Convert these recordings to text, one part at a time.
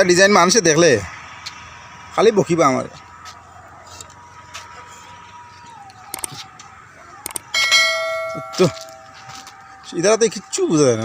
এটা ডিজাইন মানুষে দেখলে। খালি বকিবা আমার। ইদারাতে কিচ্ছু বোঝা যায় না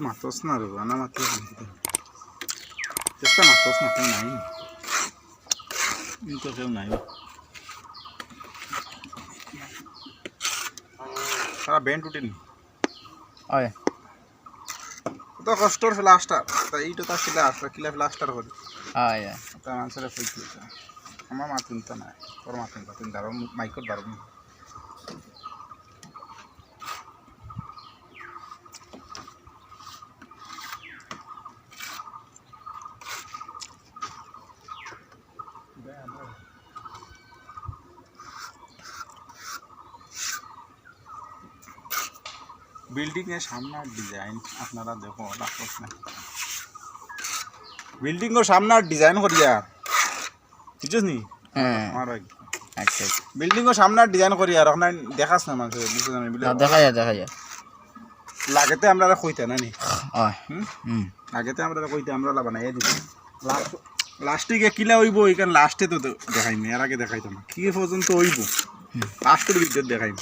নাকি একটু মাতস না রে আনা মাত্র চেষ্টা মাতস না কেউ নাই তো কেউ নাই। সারা ব্যান্ড উঠেনি হয় তো কষ্টর ফ্লাস্টার তা এইটা তার ফ্লাস্টার কিলা ফ্লাস্টার করে হয় তা মানুষের আমার মাতুন তো নাই তোর মাতুন তো তুমি দাঁড়ো মাইকর দাঁড়ো বিল্ডিং এর সামনের ডিজাইন আপনারা দেখো রাখছ না বিল্ডিং এর সামনের ডিজাইন করিয়া। বুঝছিস নি? হ্যাঁ। আচ্ছা। বিল্ডিং এর সামনের ডিজাইন করিয়া আর ওখানে দেখাস না মানুষ। দেখা যায় দেখা যায় লাগেতে আমরা কইতা না নি? হয়। আগেতে আমরা কইতে আমরা বানাইয়া দিতাম লাস্টে গিয়ে কিলা হইব এইখান লাস্টে তো দেখাইনি এর আগে দেখাইতাম কি পর্যন্ত হইব? লাস্টের ভিডিও দেখাইম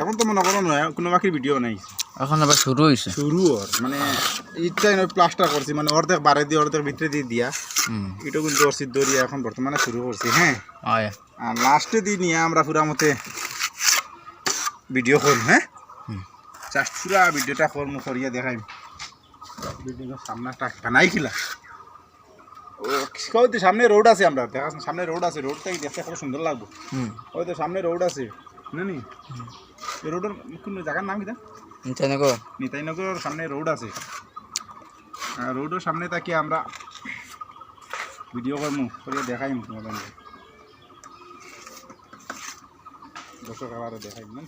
এখন তো মনে করো নয় কোনো বাকির ভিডিও নাই। এখন আবার শুরু হয়েছে শুরু ওর মানে ইচ্ছাই নয় প্লাস্টার করছি মানে অর্ধেক বারে দিয়ে অর্ধেক ভিতরে দিয়ে দিয়া। হুম। এটা কিন্তু অর্চিত দরিয়া এখন বর্তমানে শুরু করছি হ্যাঁ? আর লাস্টে দিয়ে নিয়ে আমরা পুরা মতে ভিডিও করব হ্যাঁ। জাস্ট পুরা ভিডিওটা করব করিয়া দেখাই। বিল্ডিংয়ের সামনে একটা বানাই খিলা। ও কই তো সামনে রোড আছে আমরা দেখাস সামনে রোড আছে রোডটা দেখতে খুব সুন্দর লাগবে। হুম। ওই তো সামনে রোড আছে। না রোডের কোন জায়গার নাম কিটা জানে গো সামনে রোড আছে। রোডের সামনে তাকে আমরা ভিডিও করব করে দেখাইম তোমাদের। দর্শক আবার দেখাই না?